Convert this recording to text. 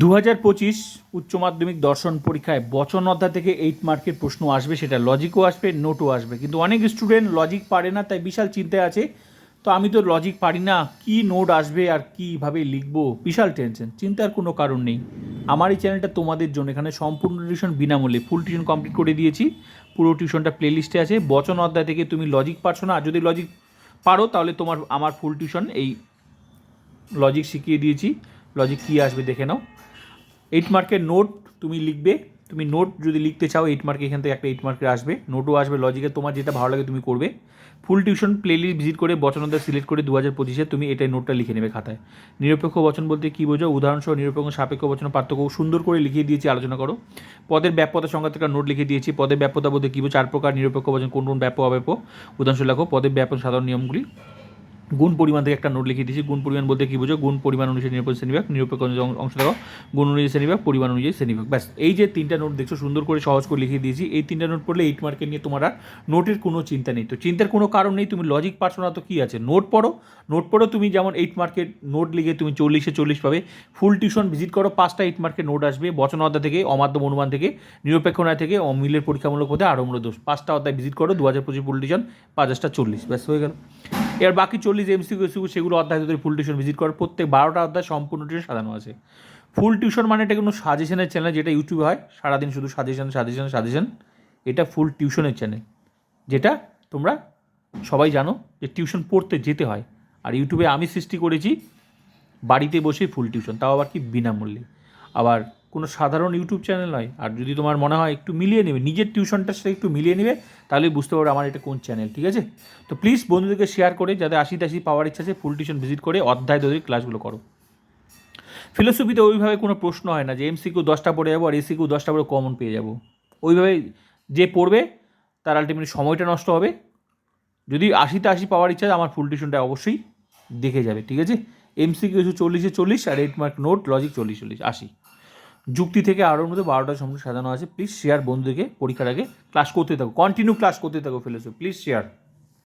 দু হাজার পঁচিশ উচ্চ মাধ্যমিক দর্শন পরীক্ষায় বচন অধ্যায় থেকে এইট মার্কের প্রশ্ন আসবে, সেটা লজিকও আসবে নোটও আসবে। কিন্তু অনেক স্টুডেন্ট লজিক পারে না, তাই বিশাল চিন্তায় আছে। তো আমি তো লজিক পারি না, কি নোট আসবে আর কীভাবে লিখব? বিশাল টেনশন চিন্তার কোনো কারণ নেই। আমার এই চ্যানেলটা তোমাদের জন্য, এখানে সম্পূর্ণ টিউশন বিনামূল্যে ফুল টিউশন কমপ্লিট করে দিয়েছি। পুরো টিউশনটা প্লেলিস্টে আছে। বচন অধ্যায় থেকে তুমি লজিক পারছ না, আর যদি লজিক পারো, তাহলে তোমার, আমার ফুল টিউশন এই লজিক শিখিয়ে দিয়েছি। লজিক কী আসবে দেখে নাও। এইট মার্কের নোট তুমি লিখবে। তুমি নোট যদি লিখতে চাও এইট মার্কে এখান থেকে একটা এইট মার্কের আসবে। নোটও আসবে লজিকে তোমার যেটা ভালো লাগে তুমি করবে। ফুল টিউশন প্লেলিস্ট ভিজিট করে বচনদের সিলেক্ট করে দু হাজার পঁচিশে তুমি এটাই নোটটা লিখে নেবে খাতায়। নিরপেক্ষ বচন বলতে কী বোঝো? উদাহরণসহ নিরপেক্ষ সাপেক্ষ বচন পার্থক্য সুন্দর করে লিখিয়ে দিয়েছি, আলোচনা করো। পদের ব্যাপ্যতা সংক্রান্ত একটা নোট লিখে দিয়েছি। পদের ব্যাপ্যতা বলতে কী বোঝো? চার প্রকার নিরপেক্ষ বচন, কোন কোন ব্যাপ্য অব্যাপ্য উদাহরণসহ লেখো, পদের ব্যাপক সাধারণ নিয়মগুলি। গুণ পরিমাণ থেকে একটা নোট লিখে দিয়েছি। গুণ পরিমাণ বলতে কী বুঝো? গুণ পরিমাণ অনুযায়ী নিরপেক্ষ শ্রেণীভাগ নিরপেক্ষ অংশ দেখো। গুণ অনুযায়ী শ্রেণীভাগ পরিমাণ অনুযায়ী শ্রেণীভাগ ব্যাস, এই যে তিনটা নোট দেখছ, সুন্দর করে সহজ করে লিখে দিয়েছি। এই তিনটা নোট পড়লে এইট মার্কেট নিয়ে তোমার আর নোটের কোনো চিন্তা নেই। তো চিন্তার কোনো কারণ নেই, তুমি লজিক পারছ না, তো কী আছে? নোট পড়ো। নোট পড়ো, তুমি যেমন এইট মার্কেট নোট লিখে তুমি চল্লিশে চল্লিশ পাবে। ফুল টিউশন ভিজিট করো, পাঁচটা এইট মার্কের নোট আসবে। বচন অধ্যায় থেকে, অমাধ্যম অনুমান থেকে, নিরপেক্ষ নয় থেকে অমিলের পরীক্ষামূলক পথে আরম্ভ দোষ। পাঁচটা অধ্যায় ভিজিট করো, দু হাজার পঁচিশ ফুল টিউশন পাঁচ হাজারটা চল্লিশ। ব্যাস, হয়ে গেল। এর বাকি চল্লিশ এমসিকিউ এসিকিউ সেগুলো অধ্যায় ধরে ফুল টিউশন ভিজিট কর প্রত্যেক বারোটা অধ্যায় সম্পূর্ণ টিউশন সাজানো আছে। ফুল টিউশন মানে এটা কোনো সাজেশনের চ্যানেল যেটা ইউটিউবে হয়, সারাদিন শুধু সাজেশন সাজেশন সাজেশন এটা ফুল টিউশনের চ্যানেল যেটা তোমরা সবাই জানো যে টিউশন পড়তে যেতে হয়। আর ইউটিউবে আমি সৃষ্টি করেছি বাড়িতে বসে ফুল টিউশন তাও আবার কি বিনামূল্যে। আবার কোনো সাধারণ ইউটিউব চ্যানেল নয়। আর যদি তোমার মনে হয় একটু মিলিয়ে নেবে, নিজের টিউশনটার সাথে একটু মিলিয়ে নেবে, তাহলে বুঝতে পারবে আমার এটা কোন চ্যানেল, ঠিক আছে? তো প্লিজ বন্ধুদেরকে শেয়ার করে, যাদের আশি টাশি পাওয়ার ইচ্ছা আছে ফুল টিউশন ভিজিট করে অধ্যায় ধরে ক্লাসগুলো করো। ফিলোসফিতে ওইভাবে কোনো প্রশ্ন হয় না যে এমসিকিউ দশটা পড়ে যাব আর এসিকিউ দশটা পড়ে কমন পেয়ে যাব। ওইভাবে যে পড়বে, তার আলটিমেটলি সময়টা নষ্ট হবে। যদি আশিতে আশি পাওয়ার ইচ্ছা আমার ফুল টিউশনটা অবশ্যই দেখে যাবে, ঠিক আছে? এমসিকিউ চল্লিশে চল্লিশ আর এইট মার্ক নোট লজিক চল্লিশ চল্লিশ, আশি। যুক্তি থেকে আরও মধ্যে বারোটা সম্পূর্ণ সাজানো আছে। প্লিজ শেয়ার বন্ধুদেরকে পরীক্ষার আগে ক্লাস করতে থাকো। কন্টিনিউ ক্লাস করতে থাকো, ফেলেছো। Please share